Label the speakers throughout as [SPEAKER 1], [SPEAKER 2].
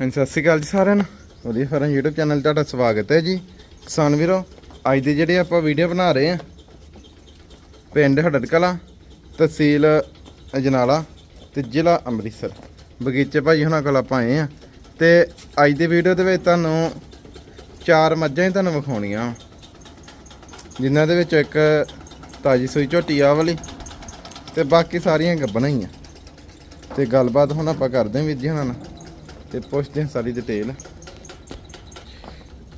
[SPEAKER 1] ਹਾਂਜੀ, ਸਤਿ ਸ਼੍ਰੀ ਅਕਾਲ ਜੀ ਸਾਰਿਆਂ ਨੂੰ। ਵਧੀਆ ਫਰਨ YouTube ਚੈਨਲ ਤੁਹਾਡਾ ਸਵਾਗਤ ਹੈ ਜੀ। ਕਿਸਾਨ ਵੀਰੋ, ਅੱਜ ਦੀ ਜਿਹੜੀ ਆਪਾਂ ਵੀਡੀਓ ਬਣਾ ਰਹੇ ਆ ਪਿੰਡ ਹੜੜਕਲਾਂ ਤਹਿਸੀਲ ਅਜਨਾਲਾ ਤੇ ਜ਼ਿਲ੍ਹਾ ਅੰਮ੍ਰਿਤਸਰ। ਬਗੀਚੇ ਭਾਈ ਹੁਣਾਂ ਕੋਲ ਆਪਾਂ ਆਏ ਆ ਤੇ ਅੱਜ ਦੀ ਵੀਡੀਓ ਦੇ ਵਿੱਚ ਤੁਹਾਨੂੰ ਚਾਰ ਮੱਝਾਂ ਹੀ ਤੁਹਾਨੂੰ ਵਿਖਾਉਣੀਆਂ। ਜਿਨ੍ਹਾਂ ਦੇ ਵਿੱਚ ਇੱਕ ਤਾਜੀ ਸੂਈ ਝੋਟੀ ਆ ਵਾਲੀ ਤੇ ਬਾਕੀ ਸਾਰੀਆਂ ਗੱਬਣਾ ਹੀ ਆ। ਤੇ ਗੱਲਬਾਤ ਹੁਣ ਆਪਾਂ ਕਰਦੇ ਹਾਂ ਵੀਰ ਜੀ ਹੁਣਾਂ ਨਾਲ। ਤੇ ਪੁੱਛਦੇ ਹਾਂ ਸਾਰੀ ਡਿਟੇਲ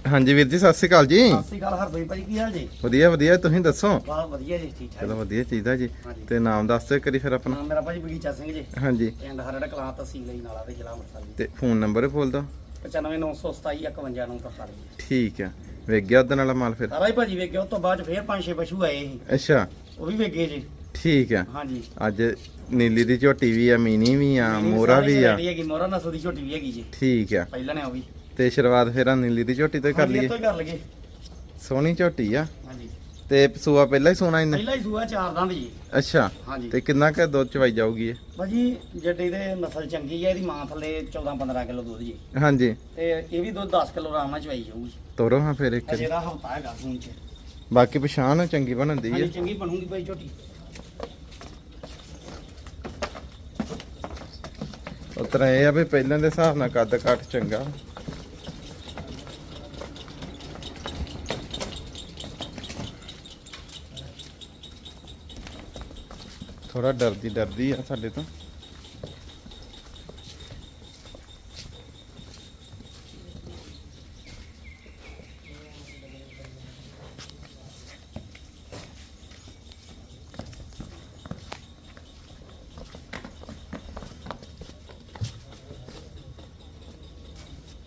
[SPEAKER 1] ਹਾਂਜੀ ਵੀਰ ਜੀ ਸਤਿ ਸ਼੍ਰੀ ਅਕਾਲ ਜੀ।
[SPEAKER 2] ਸਤਿ ਸ਼੍ਰੀ ਅਕਾਲ ਹਰਭਈ ਭਾਈ ਕੀ ਹਾਲ ਜੀ?
[SPEAKER 1] ਵਧੀਆ ਵਧੀਆ ਤੁਸੀਂ ਦੱਸੋ?
[SPEAKER 2] ਬਹੁਤ ਵਧੀਆ ਜੀ ਠੀਕ ਠਾਕ
[SPEAKER 1] ਚਲੋ ਵਧੀਆ ਚਾਹੀਦਾ ਜੀ।
[SPEAKER 2] ਹਾਂਜੀ।
[SPEAKER 1] ਤੇ ਨਾਮ ਦੱਸ ਦਿਓ ਕਰੀ ਫਿਰ ਆਪਣਾ।
[SPEAKER 2] ਨਾਮ ਮੇਰਾ ਭਾਜੀ ਬਗੀਚਾ ਸਿੰਘ ਜੀ।
[SPEAKER 1] ਹਾਂਜੀ।
[SPEAKER 2] ਪਿੰਡ ਹਰੜ ਕਲਾਂ ਤਹਿਸੀਲ ਹੀ ਨਾਲਾ ਦੇ ਜ਼ਿਲ੍ਹਾ ਅੰਮ੍ਰਿਤਸਰ ਜੀ।
[SPEAKER 1] ਤੇ ਫੋਨ ਨੰਬਰ ਫੋਲ ਦੋ
[SPEAKER 2] 95927 51 ਨੂੰ ਤਰਤਾਲੀ ਜੀ।
[SPEAKER 1] ਠੀਕ ਆ। ਵੇਖ ਗਿਆ ਨਾਲ ਮਾਲ ਫਿਰ।
[SPEAKER 2] ਸਾਰਾ ਹੀ ਭਾਜੀ ਵੇਖਿਆ ਉਸ ਤੋਂ ਬਾਅਦ 'ਚ ਫੇਰ ਪੰਜ ਛੇ ਪਸ਼ੂ ਆਏ ਸੀ।
[SPEAKER 1] ਅੱਛਾ। ਉਹ
[SPEAKER 2] ਉਹ ਵੀ ਵੇਖੇ ਜੀ।
[SPEAKER 1] ਠੀਕ ਆ
[SPEAKER 2] ਹਾਂਜੀ।
[SPEAKER 1] ਅੱਜ ਨੀਲੀ ਦੀ ਝੋਟੀ ਵੀ ਆ ਮੀਨੀ ਵੀ ਆ ਮੋਰਾ ਵੀ ਆ।
[SPEAKER 2] ਸਾਰੀ ਹੈਗੀ ਮੋਰਾ ਨਸਲ ਦੀ ਝੋਟੀ ਵੀ ਹੈਗੀ ਜੀ।
[SPEAKER 1] ਠੀਕ ਆ
[SPEAKER 2] ਪਹਿਲਾਂ ਨੇ ਉਹ ਵੀ।
[SPEAKER 1] ਤੇ ਸ਼ੁਰੂਆਤ ਫਿਰ ਆ ਨੀਲੀ ਦੀ ਝੋਟੀ ਤੋਂ ਹੀ ਕਰ
[SPEAKER 2] ਹਾਂਜੀ,
[SPEAKER 1] ਲਈਏ।
[SPEAKER 2] ਤੋਂ ਹੀ ਕਰ ਲਈਏ।
[SPEAKER 1] ਸੋਹਣੀ ਝੋਟੀ ਆ।
[SPEAKER 2] ਹਾਂਜੀ।
[SPEAKER 1] ਤੇ ਸੂਆ ਪਹਿਲਾਂ ਹੀ ਸੋਨਾ ਇਹਨੇ?
[SPEAKER 2] ਪਹਿਲਾਂ ਹੀ ਸੂਆ ਚਾਰ ਦੰਦ ਜੀ।
[SPEAKER 1] ਅੱਛਾ।
[SPEAKER 2] ਹਾਂਜੀ।
[SPEAKER 1] ਤੇ ਕਿੰਨਾ ਕੁ ਦੁੱਧ ਚਵਾਈ ਜਾਊਗੀ ਇਹ?
[SPEAKER 2] ਭਾਜੀ ਜੱਡੀ ਦੇ ਨਸਲ ਚੰਗੀ ਹੈ ਇਹਦੀ ਮਾਂ ਥੱਲੇ 14 15 ਕਿਲੋ ਦੁੱਧ ਜੀ।
[SPEAKER 1] ਹਾਂਜੀ।
[SPEAKER 2] ਤੇ ਇਹ ਵੀ ਦੁੱਧ 10 ਕਿਲੋ ਆਰਾਮ ਨਾਲ ਚਵਾਈ ਜਾਊਗੀ।
[SPEAKER 1] ਤੋਰੋ ਹਾਂ ਫਿਰ ਇੱਕ।
[SPEAKER 2] ਅਜੇ ਦਾ ਹਫਤਾ ਹੈਗਾ ਫੋਨ 'ਚ।
[SPEAKER 1] ਬਾਕੀ ਪਛਾਣ ਚੰਗੀ ਬਣਦੀ
[SPEAKER 2] ਹਾਂਜੀ
[SPEAKER 1] ਹੈ
[SPEAKER 2] ਚੰਗੀ ਬਣੂਗੀ ਭਾਈ ਝੋਟੀ।
[SPEAKER 1] ਉਤਰਾ ਇਹ ਆ ਵੀ ਪਹਿਲਾਂ ਦੇ ਹਿਸਾਬ ਨਾਲ ਕੱਦ ਕੱਟ ਚੰਗਾ। ਥੋੜਾ ਡਰਦੀ ਡਰਦੀ ਆ ਸਾਡੇ ਤੋਂ।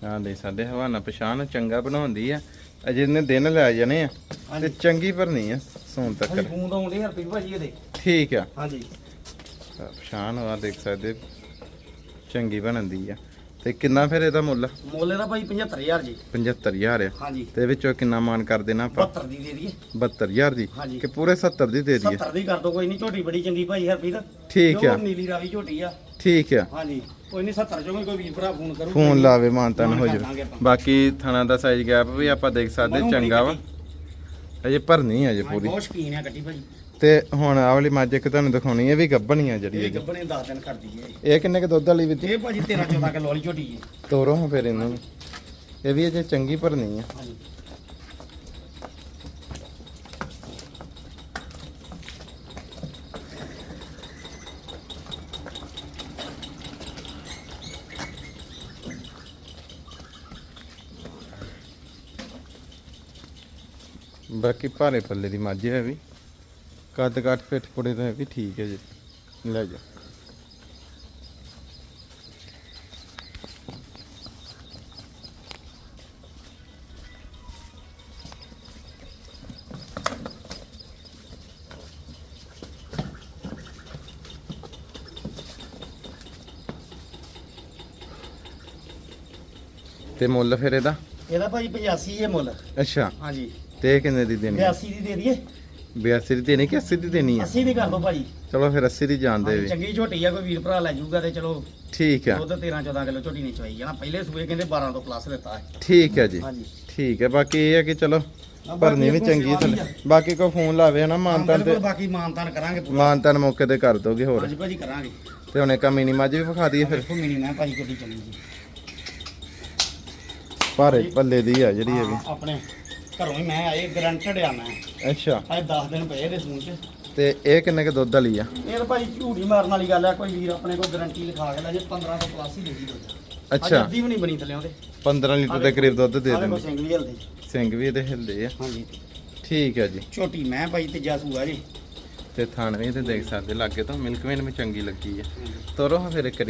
[SPEAKER 1] ਹਾਂ ਦੇ ਸਾਡੇ ਹਵਾਨਾ ਪਛਾਣ ਚੰਗਾ ਬਣਾਉਂਦੀ ਆ ਅਜੇ ਇਹਨੇ ਦਿਨ ਲੈ ਜਾਣੇ ਆ ਤੇ ਚੰਗੀ ਭਰਨੀ ਆ ਸੌਣ ਤੱਕ।
[SPEAKER 2] ਹਾਂਜੀ ਫੋਨ ਤੋਂ ਆਉਂਦੇ ਹਰਪ੍ਰੀਤ ਭਾਜੀ ਇਹਦੇ।
[SPEAKER 1] ਠੀਕ ਆ।
[SPEAKER 2] ਹਾਂਜੀ।
[SPEAKER 1] ਪਛਾਣ ਆ ਦੇਖ ਸਕਦੇ ਚੰਗੀ ਬਣਦੀ ਆ। ਤੇ ਕਿੰਨਾ ਫਿਰ ਇਹਦਾ ਮੁੱਲ?
[SPEAKER 2] ਮੁੱਲ ਇਹਦਾ ਭਾਈ 75000 ਜੀ।
[SPEAKER 1] 75000 ਆ।
[SPEAKER 2] ਹਾਂਜੀ।
[SPEAKER 1] ਤੇ ਵਿੱਚੋਂ ਕਿੰਨਾ ਮਾਨ ਕਰ ਦੇਣਾ ਆਪਾਂ?
[SPEAKER 2] 72 ਦੀ ਦੇ ਦਈਏ।
[SPEAKER 1] 72000 ਦੀ। ਕਿ ਪੂਰੇ 70 ਦੀ ਦੇ ਦਈਏ?
[SPEAKER 2] 70 ਦੀ ਕਰ ਦੋ ਕੋਈ ਨਹੀਂ ਝੋਟੀ ਬੜੀ ਚੰਗੀ ਭਾਈ ਹਰਪ੍ਰੀਤ।
[SPEAKER 1] ਠੀਕ ਆ।
[SPEAKER 2] ਨੀਲੀ ਰਾਵੀ ਝੋਟੀ ਆ।
[SPEAKER 1] ਠੀਕ ਆ।
[SPEAKER 2] ਹਾਂਜੀ। ਕੋਈ ਨਹੀਂ 70 ਚੋਂ ਵੀ ਕੋਈ ਵੀਰ ਭਰਾ ਫੋਨ ਕਰੂ
[SPEAKER 1] ਫੋਨ ਲਾਵੇ ਮਾਨਤਨ ਹੋ
[SPEAKER 2] ਮਾਨ ਕਰ
[SPEAKER 1] ਜਾਵੇ। ਬਾਕੀ ਥਣਾ ਦਾ ਸਾਈਜ਼ ਗੈਪ ਵੀ ਆਪਾਂ ਦੇਖ ਸਕਦੇ ਚੰਗਾ ਵਾ। ਅਜੇ ਭਰਨੀ ਆ ਅਜੇ
[SPEAKER 2] ਹਾਂਜੀ,
[SPEAKER 1] ਪੂਰੀ।
[SPEAKER 2] ਬਹੁਤ ਸ਼ਕੀਨ ਆ ਕੱਟੀ ਭਾਜੀ।
[SPEAKER 1] ਤੇ ਹੁਣ ਵਾਲੀ ਮੱਝ ਇੱਕ ਤੁਹਾਨੂੰ ਦਿਖਾਉਣੀ ਹੈ ਵੀ ਗੱਭਣੀ ਆ ਜਿਹੜੀ
[SPEAKER 2] ਇਹ ਗੱਬਣੇ 10 ਦਿਨ ਕਰਦੀ ਹੈ
[SPEAKER 1] ਇਹ। ਕਿੰਨੇ ਕ ਦੁੱਧ ਵਾਲੀ ਵੀ
[SPEAKER 2] ਇਹ ਭਾਜੀ 13 14 ਕਿਲੋ ਵਾਲੀ ਝੋਟੀ ਜੀ
[SPEAKER 1] ਤੋਰੋ ਹਾਂ ਫਿਰ ਇਹਨੂੰ। ਇਹ ਵੀ ਅਜੇ ਚੰਗੀ ਭਰਨੀ ਆ।
[SPEAKER 2] ਹਾਂਜੀ।
[SPEAKER 1] ਬਾਕੀ ਭਾਰੇ ਪੱਲੇ ਦੀ ਮੱਝ ਹੈ ਵੀ। ਕੱਦ ਕੱਟ ਪਿੱਠ ਪੁੜੇ ਦਾ ਵੀ ਠੀਕ ਹੈ ਜੀ। ਲੈ ਜਾ। ਤੇ ਮੁੱਲ ਫਿਰ ਇਹਦਾ?
[SPEAKER 2] ਇਹਦਾ ਭਾਜੀ 85 ਹੈ ਮੁੱਲ।
[SPEAKER 1] ਅੱਛਾ।
[SPEAKER 2] ਹਾਂਜੀ।
[SPEAKER 1] ਤੇ ਇਹ ਕਿੰਨੇ ਦੀ ਦੇਣੀ
[SPEAKER 2] 82 ਦੀ ਦੇ ਦਈਏ।
[SPEAKER 1] 82 ਦੀ ਦੇਣੀ ਕਿ 80 ਦੀ ਦੇਣੀ ਆ
[SPEAKER 2] 80 ਦੀ ਕਰ ਦੋ ਭਾਜੀ
[SPEAKER 1] ਚਲੋ ਫਿਰ 80 ਦੀ ਜਾਣ ਦੇ ਵੀ।
[SPEAKER 2] ਚੰਗੀ ਝੋਟੀ ਆ ਕੋਈ ਵੀਰ ਭਰਾ ਲੈ ਜਾਊਗਾ ਤੇ ਚਲੋ।
[SPEAKER 1] ਠੀਕ ਆ।
[SPEAKER 2] ਦੁੱਧ 13 14 ਕਿਲੋ ਝੋਟੀ ਨਹੀਂ ਚਵਾਈ ਜਾਣਾ। ਪਹਿਲੇ ਸੂਏ ਕਹਿੰਦੇ 12 ਤੋਂ ਪਲੱਸ ਦਿੱਤਾ ਹੈ।
[SPEAKER 1] ਠੀਕ ਹੈ ਜੀ। ਠੀਕ ਹੈ ਬਾਕੀ ਇਹ ਹੈ ਕਿ ਚਲੋ ਭਰਨੀ ਵੀ ਚੰਗੀ ਥੱਲੇ। ਬਾਕੀ ਕੋਈ ਫੋਨ ਲਾਵੇ ਹਨਾ ਮਾਨਤਾਨ ਤੇ
[SPEAKER 2] ਬਾਕੀ ਮਾਨਤਾਨ ਕਰਾਂਗੇ
[SPEAKER 1] ਮਾਨਤਾਨ ਮੌਕੇ ਤੇ ਕਰ ਦੋਗੇ ਹੋਰ।
[SPEAKER 2] ਹਾਂਜੀ ਭਾਜੀ ਕਰਾਂਗੇ।
[SPEAKER 1] ਤੇ ਹੁਣ ਇੱਕ ਮਿਨੀ ਮੱਝ ਵੀ ਵਿਖਾ ਦਈਏ ਫਿਰ।
[SPEAKER 2] ਮਿਨੀ ਨਾ ਭਾਜੀ ਕਿੱਡੀ ਚੰਗੀ ਜੀ।
[SPEAKER 1] ਭਾਰੇ ਪੱਲੇ ਦੀ ਆ ਜਿਹੜੀ ਇਹ ਵੀ।
[SPEAKER 2] ਹਾਂ, ਆਪਣੇ ਘਰੋਂ ਹੀ ਮੈਂ ਆਏ ਗਰੰਟਡ ਆ ਮੈਂ।
[SPEAKER 1] ਅੱਛਾ।
[SPEAKER 2] ਅੱਜ 10 ਦਿਨ ਪਏ ਇਹਦੇ ਸੂਣ ਚ
[SPEAKER 1] ਤੇ ਇਹ ਕਿੰਨੇ ਕ ਦੁੱਧ ਵਾਲੀ ਆ?
[SPEAKER 2] ਇਹ ਤਾਂ ਭਾਜੀ ਝੂਠੀ ਮਾਰਨ ਵਾਲੀ ਗੱਲ ਆ ਕੋਈ ਵੀਰ ਆਪਣੇ ਕੋਲ ਗਾਰੰਟੀ ਲਿਖਾ ਕੇ ਲੈ ਜੇ 15 ਤੋਂ ਪਲੱਸ ਹੀ ਦੇਗੀ ਦੁੱਧ। ਅੱਜ
[SPEAKER 1] ਅੱਛਾ।
[SPEAKER 2] ਅੱਧੀ ਵੀ ਨਹੀਂ ਬਣੀ ਥੱਲੇ ਉਹਦੇ।
[SPEAKER 1] 15 ਲੀਟਰ ਦੇ ਕਰੀਬ ਦੁੱਧ ਦੇ ਦਿੰਦੇ।
[SPEAKER 2] ਸਿੰਘ ਵੀ ਹਲਦੇ।
[SPEAKER 1] ਸਿੰਘ ਵੀ ਇਹਦੇ ਹਿਲਦੇ ਆ।
[SPEAKER 2] ਹਾਂਜੀ।
[SPEAKER 1] ਠੀਕ ਹੈ ਜੀ।
[SPEAKER 2] ਛੋਟੀ ਮੈਂ ਭਾਈ ਤੀਜਾ ਸੂਆ ਜੀ।
[SPEAKER 1] ਤੇ ਥਣ ਤੇ ਦੇਖ ਸਕਦੇ ਲੱਗੇ ਤਾਂ ਮਿਲਕ ਵੇਨ ਵੀ ਚੰਗੀ ਲੱਗੀ ਆ। ਤੋਰੋ ਫਿਰ ਇੱਕ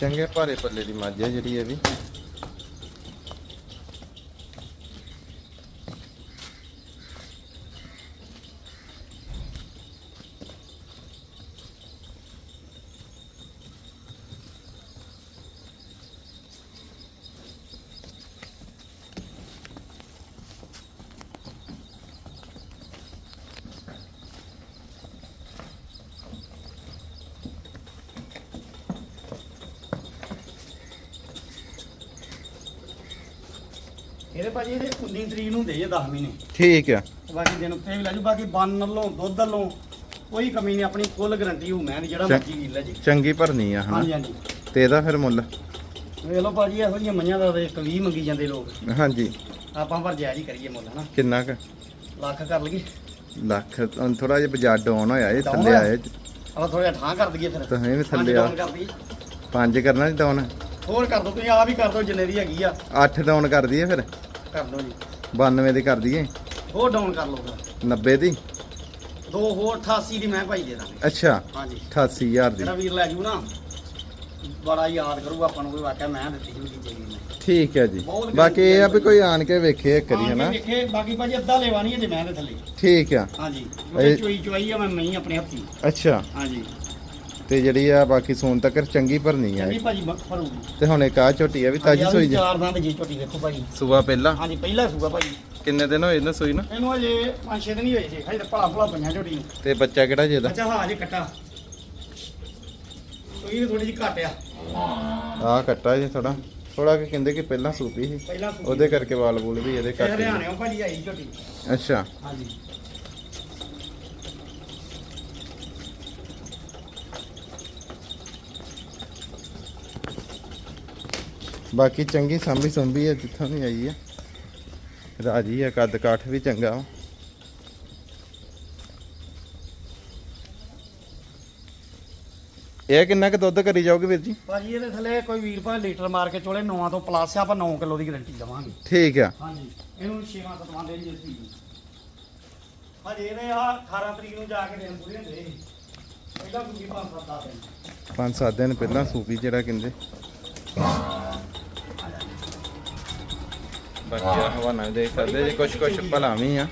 [SPEAKER 1] ਚੰਗੇ ਭਾਰੇ ਪੱਲੇ ਦੀ ਮੱਝ ਹੈ ਜਿਹੜੀ ਇਹ ਵੀ।
[SPEAKER 2] ਇਹਦੇ ਭਾਜੀ ਇਹਦੇ 19 ਤਰੀਕ ਨੂੰ ਦੇ ਜੇ 10 ਮਹੀਨੇ।
[SPEAKER 1] ਠੀਕ ਆ।
[SPEAKER 2] ਤੇ ਬਾਕੀ ਦਿਨ ਉੱਤੇ ਵੀ ਲੈ ਜੂ ਬਾਕੀ ਬੰਨ ਵੱਲੋਂ ਦੁੱਧ ਵੱਲੋਂ ਕੋਈ ਕਮੀ ਨਹੀਂ ਆਪਣੀ ਫੁੱਲ ਗਾਰੰਟੀ ਹੋਊ ਮੈਂ ਜਿਹੜਾ
[SPEAKER 1] ਚੱਲ।
[SPEAKER 2] ਮਰਜ਼ੀ ਵੀਰ ਲੈ ਜੀ।
[SPEAKER 1] ਚੰਗੀ ਭਰਨੀ ਆ
[SPEAKER 2] ਹਾਂਜੀ
[SPEAKER 1] ਹਨਾ?
[SPEAKER 2] ਹਾਂਜੀ
[SPEAKER 1] ਤੇ ਇਹਦਾ ਫਿਰ ਮੁੱਲ?
[SPEAKER 2] ਵੇਖ ਲਓ ਭਾਜੀ ਇਹੋ ਜਿਹੀਆਂ ਮਈਆਂ ਦਾ ਇੱਕ 20 ਮੰਗੀ ਜਾਂਦੇ ਲੋਕ।
[SPEAKER 1] ਹਾਂਜੀ।
[SPEAKER 2] ਆਪਾਂ ਪਰ ਜਾਇਜ਼ ਹੀ ਕਰੀਏ ਮੁੱਲ ਹਨਾ?
[SPEAKER 1] ਕਿੰਨਾ ਕ?
[SPEAKER 2] ਲੱਖ ਕਰ ਲਈਏ।
[SPEAKER 1] ਲੱਖ ਥੋੜਾ ਜਿਹਾ ਬਾਜ਼ਾਰ ਡਾਊਨ ਹੋਇਆ ਇਹ
[SPEAKER 2] Down
[SPEAKER 1] ਥੱਲੇ
[SPEAKER 2] ਹੋਇਆ?
[SPEAKER 1] ਆਏ
[SPEAKER 2] ਆਪਾਂ ਥੋੜਾ ਠਾਂ ਕਰ ਦਈਏ ਫਿਰ।
[SPEAKER 1] ਤਾਂ ਇਹ ਵੀ
[SPEAKER 2] ਪੰਜ
[SPEAKER 1] ਥੱਲੇ ਆ।
[SPEAKER 2] ਡਾਊਨ ਕਰ ਦਈਏ।
[SPEAKER 1] ਪੰਜ ਕਰਨਾ ਜੀ ਡਾਊਨ
[SPEAKER 2] ਹੋਰ ਕਰ ਦੋ ਤੁਸੀਂ ਆਪ ਹੀ ਕਰ ਦੋ ਜਿੰਨੇ ਦੀ ਹੈਗੀ ਆ।
[SPEAKER 1] 8 ਡਾਊਨ ਕਰ ਦਈਏ ਫਿਰ?
[SPEAKER 2] ਕਰ ਦੋ ਜੀ।
[SPEAKER 1] 92 ਦੀ ਕਰ ਦਈਏ।
[SPEAKER 2] ਹੋਰ ਡਾਊਨ ਕਰ ਲਓ ਫਿਰ।
[SPEAKER 1] 90 ਦੀ?
[SPEAKER 2] ਦੋ ਹੋਰ 88 ਦੀ ਮੈਂ ਭਾਈ ਦੇ ਦਾਂਗੇ।
[SPEAKER 1] ਅੱਛਾ
[SPEAKER 2] ਹਾਂਜੀ।
[SPEAKER 1] 88000 ਦੀ।
[SPEAKER 2] ਜਿਹੜਾ ਵੀਰ ਲੈ ਜੂ ਨਾ। ਬੜਾ ਯਾਦ ਕਰੂਗਾ ਆਪਾਂ ਨੂੰ ਕੋਈ ਵਾਕਿਆ ਮੈਂ ਦਿੱਤੀ ਸੀ ਉਹਦੀ ਚੀਜ਼ ਨੇ
[SPEAKER 1] ਠੀਕ ਹੈ ਜੀ।
[SPEAKER 2] ਬਹੁਤ
[SPEAKER 1] ਬਾਕੀ ਇਹ ਆ ਵੀ ਕੋਈ ਆਣ ਕੇ ਵੇਖੇ ਇੱਕ ਵਾਰੀ
[SPEAKER 2] ਹਾਂ,
[SPEAKER 1] ਹਨਾ?
[SPEAKER 2] ਵੇਖੇ ਬਾਕੀ ਭਾਜੀ ਅੱਧਾ ਲੈਵਾ ਨਹੀਂ ਜੇ ਮੈਂ ਦੇ ਥੱਲੇ।
[SPEAKER 1] ਠੀਕ ਆ।
[SPEAKER 2] ਹਾਂਜੀ।
[SPEAKER 1] ਇਹ-
[SPEAKER 2] ਚੋਈ ਚੋਈ ਆ ਮੈਂ ਮਈ ਆਪਣੇ ਹੱਥੀ।
[SPEAKER 1] ਅੱਛਾ।
[SPEAKER 2] ਹਾਂਜੀ।
[SPEAKER 1] ਤੇ ਜਿਹੜੀ ਆ ਬਾਕੀ ਸੂਨ ਤੱਕ ਚੰਗੀ ਭਰਨੀ ਆ।
[SPEAKER 2] ਚੰਗੀ ਭਾਜੀ
[SPEAKER 1] ਤੇ ਹੁਣ ਇੱਕ ਆ ਝੋਟੀ ਆ ਵੀ ਤਾਜੀ ਸੋਈ ਜੀ।
[SPEAKER 2] ਚਾਰ ਦੰਦ ਜੀ ਝੋਟੀ ਵੇਖੋ ਭਾਜੀ।
[SPEAKER 1] ਸੂਆ ਪਹਿਲਾਂ?
[SPEAKER 2] ਹਾਂਜੀ ਪਹਿਲਾ ਸੂਗਾ ਭਾਜੀ।
[SPEAKER 1] ਕਿੰਨੇ ਦਿਨ ਹੋਏ ਨਾ ਸੂਈ ਨਾ?
[SPEAKER 2] ਇਹਨੂੰ ਅਜੇ 5-6 ਦਿਨ ਹੀ ਹੋਏ ਸੀ ਹਜੇ ਭਲਾ ਭਲਾ ਪਈਆਂ ਝੋਟੀ ਨੂੰ।
[SPEAKER 1] ਤੇ ਬੱਚਾ ਕਿਹੜਾ ਜੇ ਦਾ
[SPEAKER 2] ਅੱਛਾ ਹਾਂ ਜੇ ਕੱਟਾ। ਸੂਈ ਥੋੜੀ ਜਿਹੀ ਘੱਟ ਆ।
[SPEAKER 1] ਆ ਕੱਟਾ ਜੇ ਥੋੜਾ ਥੋੜਾ ਕਿ ਕਹਿੰਦੇ ਕਿ ਪਹਿਲਾਂ ਸੂਪੀ ਸੀ।
[SPEAKER 2] ਪਹਿਲਾ
[SPEAKER 1] ਉਹਦੇ ਕਰਕੇ ਵਾਲ ਵੂਲ ਵੀ ਇਹਦੇ
[SPEAKER 2] ਇਹ
[SPEAKER 1] ਕੱਟ
[SPEAKER 2] ਹਰਿਆਣਿਓਂ ਭਾਜੀ ਆਈ ਝੋਟੀ।
[SPEAKER 1] ਅੱਛਾ।
[SPEAKER 2] ਹਾਂਜੀ।
[SPEAKER 1] ਬਾਕੀ ਚੰਗੀ ਸੰਭੀ ਸੰਭੀ ਹੈ ਜਿੱਥੋਂ ਵੀ ਆਈ ਹੈ ਰਾਜੀ ਹੈ ਕੱਦ ਕਾਠ ਵੀ ਚੰਗਾ ਇਹ ਕਿੰਨਾ ਕੁ ਦੁੱਧ ਕਰੀ ਜਾਓਗੇ ਵੀਰ ਜੀ?
[SPEAKER 2] ਭਾਜੀ ਇਹਦੇ ਥੱਲੇ ਕੋਈ ਵੀਰ ਭਾਵੇਂ ਲੀਟਰ ਮਾਰ ਕੇ ਚੋਲੇ 9 ਤੋਂ ਪਲੱਸ ਆ ਆਪਾਂ 9 ਕਿਲੋ ਦੀ ਗਾਰੰਟੀ ਦਵਾਂਗੇ।
[SPEAKER 1] ਠੀਕ ਆ।
[SPEAKER 2] ਹਾਂਜੀ ਇਹਨੂੰ 6ਵਾਂ 7ਵਾਂ ਦਿਨ ਜੀ। ਅਸੀਂ ਭਾਜੀ ਇਹਦੇ ਆ 18 ਤਰੀਕ ਨੂੰ ਜਾ ਕੇ ਦਿਨ ਪੂਰੇ ਹੁੰਦੇ। ਪਹਿਲਾਂ ਕੁੜੀ 5 7 ਦਿਨ।
[SPEAKER 1] ਪੰਜ ਸੱਤ ਦਿਨ ਪਹਿਲਾਂ ਸੂਪੀ ਜਿਹੜਾ ਕਹਿੰਦੇ। ਬਾਕੀ ਆ ਹਵਾਨਾ ਦੇ ਸਕਦੇ ਜੀ ਕੁਛ ਕੁਛ ਭਲਾ ਵੀ ਆ।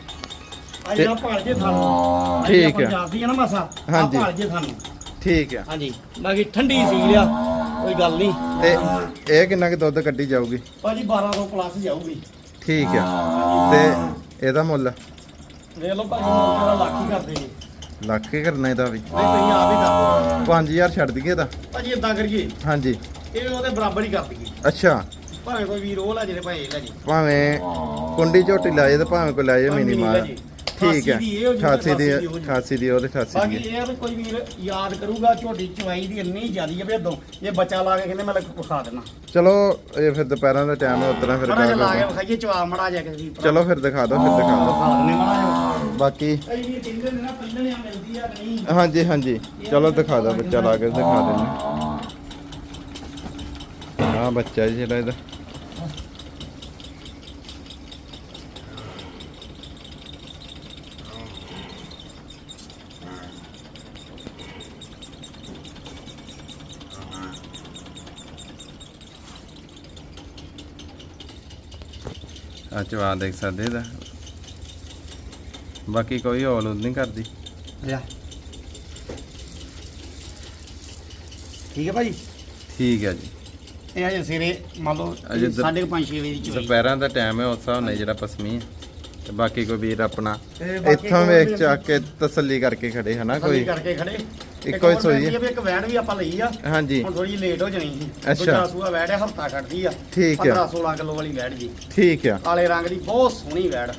[SPEAKER 2] ਅੱਜ
[SPEAKER 1] ਤੇ-
[SPEAKER 2] ਆ ਭਾਲ ਜੇ ਤੁਹਾਨੂੰ
[SPEAKER 1] ਠੀਕ ਹੈ।
[SPEAKER 2] ਆ। ਨਾ ਮਾਸਾ। ਆ
[SPEAKER 1] ਹਾਂਜੀ।
[SPEAKER 2] ਭਾਲ ਜੇ ਤੁਹਾਨੂੰ
[SPEAKER 1] ਠੀਕ ਆ।
[SPEAKER 2] ਹਾਂਜੀ। ਬਾਕੀ ਠੰਡੀ ਸੀ ਲਿਆ ਕੋਈ ਗੱਲ ਨਹੀਂ।
[SPEAKER 1] ਤੇ ਇਹ ਕਿੰਨਾ ਕੁ ਦੁੱਧ ਕੱਢੀ ਜਾਊਗੀ?
[SPEAKER 2] ਭਾਜੀ 12 ਤੋਂ ਪਲੱਸ ਜਾਊਗੀ।
[SPEAKER 1] ਠੀਕ ਆ। ਤੇ ਇਹਦਾ ਮੁੱਲ?
[SPEAKER 2] ਵੇਖ ਲਓ ਭਾਜੀ ਮੁੱਲ ਤੇਰਾ ਲੱਖ ਹੀ ਕਰਦੇ ਜੀ
[SPEAKER 1] ਲੱਖ ਹੀ ਕਰਨਾ ਇਹਦਾ ਵੀ।
[SPEAKER 2] ਤੁਸੀਂ ਆਪ ਹੀ ਕਰ ਦਿਓ
[SPEAKER 1] 5000 ਛੱਡ ਦਈਏ ਤਾਂ
[SPEAKER 2] ਭਾਜੀ ਇਦਾਂ ਕਰੀਏ।
[SPEAKER 1] ਹਾਂਜੀ।
[SPEAKER 2] ਇਹ ਉਹਦੇ ਬਰਾਬਰ ਹੀ ਕਰ ਦਈਏ।
[SPEAKER 1] ਅੱਛਾ।
[SPEAKER 2] ਭਾਵੇਂ ਕੋਈ ਵੀਰ ਉਹ ਲੈ ਜਿਹੜੇ ਭਾਵੇਂ ਇਹ ਲੈ ਜੀ
[SPEAKER 1] ਭਾਵੇਂ ਕੁੰਡੀ ਝੋਟੀ ਲਾਏ ਤੇ ਭਾਵੇਂ ਕੋਈ ਲਾਏ
[SPEAKER 2] ਭਾਵੇਂ
[SPEAKER 1] ਮਿਨੀ
[SPEAKER 2] ਮਿਨੀ
[SPEAKER 1] ਮਾਰ।
[SPEAKER 2] ਲੈ ਜੀ।
[SPEAKER 1] ਠੀਕ ਹੈ।
[SPEAKER 2] 88 ਦੀ ਇਹ ਹੋ ਜੂ ਤੇ
[SPEAKER 1] 88 ਦੀ
[SPEAKER 2] 88 ਦੀ ਉਹ ਜੂ।
[SPEAKER 1] 88 ਦੀ ਉਹਦੇ 88
[SPEAKER 2] ਬਾਕੀ
[SPEAKER 1] ਦੀ
[SPEAKER 2] ਇਹ ਆ ਵੀ ਕੋਈ ਵੀਰ ਯਾਦ ਕਰੂਗਾ ਝੋਟੀ ਚਵਾਈ ਦੀ ਇੰਨੀ ਜ਼ਿਆਦੀ ਆ ਵੀ ਇਹ ਬੱਚਾ ਲਾ ਕੇ ਕਹਿੰਦੇ ਮੈਂ ਲੱਗ ਖਾ ਦੇਣਾ
[SPEAKER 1] ਚਲੋ ਇਹ ਫਿਰ ਦੁਪਹਿਰਾਂ ਦਾ ਟਾਈਮ ਹੈ ਉਤਰਾ ਫਿਰ
[SPEAKER 2] ਮੜਾ ਜਿਹਾ ਲਾ ਕੇ ਵਿਖਾਈਏ ਚਵਾ ਮੜਾ ਜਾ ਕੇ ਵੀਰ ਭਰਾ।
[SPEAKER 1] ਚਲੋ ਫਿਰ ਦਿਖਾ ਦਿਓ ਫਿਰ ਦਿਖਾ ਦਿਓ।
[SPEAKER 2] ਖਾ ਮੜਾ
[SPEAKER 1] ਬਾਕੀ
[SPEAKER 2] ਕਈ ਵੀਰ ਕਹਿੰਦੇ ਨੇ ਨਾ ਪਹਿਲਣਿਆਂ ਮਿਲਦੀ ਆ ਕਿ ਨਹੀਂ।
[SPEAKER 1] ਹਾਂਜੀ ਹਾਂਜੀ। ਚਲੋ ਦਿਖਾ ਦਿਓ ਬੱਚਾ ਲਾ ਕੇ ਦਿਖਾ ਦਿੰਦੇ ਹਾਂ ਬੱਚਾ ਜੀ ਜਿਹੜਾ ਇਹਦਾ। ਆ ਚਵਾ ਦੇਖ ਸਕਦੇ ਇਹਦਾ। ਬਾਕੀ ਕੋਈ ਹੌਲ ਨਹੀਂ ਕਰਦੀ।
[SPEAKER 2] ਲਿਆ। ਠੀਕ ਹੈ ਭਾਜੀ?
[SPEAKER 1] ਠੀਕ ਹੈ ਜੀ।
[SPEAKER 2] ਇਹ ਅਜੇ ਸਵੇਰੇ ਮੰਨ ਲਓ
[SPEAKER 1] ਅਜੇ ਦ-
[SPEAKER 2] 5:30 6 ਵਜੇ ਦੀ ਚੋਈ
[SPEAKER 1] ਦੁਪਹਿਰਾਂ ਦਾ ਟਾਈਮ ਹੈ ਉਸ ਹਿਸਾਬ ਨਾਲ ਜਿਹੜਾ ਪਸਮੀ ਹੈ। ਤੇ ਬਾਕੀ ਕੋਈ ਵੀਰ ਆਪਣਾ
[SPEAKER 2] ਤੇ ਬਾਕੀ
[SPEAKER 1] ਇੱਥੋਂ ਵੇਖ ਚੱਕ ਕੇ ਤਸੱਲੀ ਕਰਕੇ ਖੜੇ ਹਨਾ
[SPEAKER 2] ਕੋਈ
[SPEAKER 1] ਕੋਈ?
[SPEAKER 2] ਕਰਕੇ ਖੜੇ।
[SPEAKER 1] ਇੱਕੋ ਹੀ ਸੋਈ ਹੈ।
[SPEAKER 2] ਇੱਕ ਵੈਨ ਵੀ ਆਪਾਂ ਲਈ ਆ।
[SPEAKER 1] ਹਾਂਜੀ।
[SPEAKER 2] ਹੁਣ ਥੋੜੀ ਲੇਟ ਹੋ ਜਾਣੀ ਸੀ।
[SPEAKER 1] ਅੱਛਾ।
[SPEAKER 2] ਦੂਜਾ ਸੂਆ ਵੈੜ ਹੈ ਹਫਤਾ ਕੱਢਦੀ ਆ।
[SPEAKER 1] ਠੀਕ ਆ।
[SPEAKER 2] 15 16 ਕਿਲੋ ਵਾਲੀ ਵੈੜ ਜੀ।
[SPEAKER 1] ਠੀਕ ਆ।
[SPEAKER 2] ਕਾਲੇ ਰੰਗ ਦੀ ਬਹੁਤ ਸੋਹਣੀ ਵੈੜ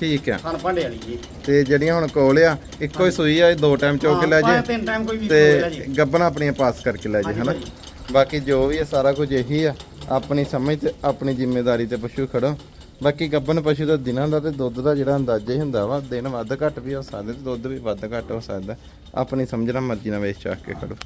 [SPEAKER 1] ਠੀਕ ਆ।
[SPEAKER 2] ਥਣ ਭਾਂਡੇ ਵਾਲੀ ਜੀ।
[SPEAKER 1] ਤੇ ਜਿਹੜੀਆਂ ਹੁਣ ਕੋਲ ਆ ਇੱਕੋ ਹੀ ਸੂਈ ਆ ਇਹ ਦੋ ਟਾਈਮ ਚੋ ਕੇ ਲੈ
[SPEAKER 2] ਹਾਂ, ਭਾਵੇਂ
[SPEAKER 1] ਜੇ
[SPEAKER 2] ਤਿੰਨ ਟਾਈਮ ਕੋਈ ਵੀ ਲੈ
[SPEAKER 1] ਤੇ
[SPEAKER 2] ਜੀ।
[SPEAKER 1] ਗੱਬਣਾ ਆਪਣੀਆਂ ਪਾਸ ਕਰਕੇ ਲੈ ਜੇ
[SPEAKER 2] ਹਾਂਜੀ
[SPEAKER 1] ਹਨਾ?
[SPEAKER 2] ਭਾਜੀ।
[SPEAKER 1] ਬਾਕੀ ਜੋ ਵੀ ਹੈ ਸਾਰਾ ਕੁਝ ਇਹੀ ਆ। ਆਪਣੀ ਸਮਝ ਤੇ ਆਪਣੀ ਜ਼ਿੰਮੇਵਾਰੀ ਤੇ ਪਸ਼ੂ ਖੜੋ। ਬਾਕੀ ਗੱਬਨ ਪਸ਼ੂ ਦਾ ਦਿਨਾਂ ਦਾ ਤੇ ਦੁੱਧ ਦਾ ਜਿਹੜਾ ਅੰਦਾਜ਼ਾ ਹੀ ਹੁੰਦਾ ਵਾ, ਦਿਨ ਵੱਧ ਘੱਟ ਵੀ ਹੋ ਸਕਦਾ ਤੇ ਦੁੱਧ ਵੀ ਵੱਧ ਘੱਟ ਹੋ ਸਕਦਾ। ਆਪਣੀ ਸਮਝਣਾ ਮਰਜ਼ੀ ਨਾਲ ਵੇਚ ਚੱਕ ਕੇ ਖੜੋ।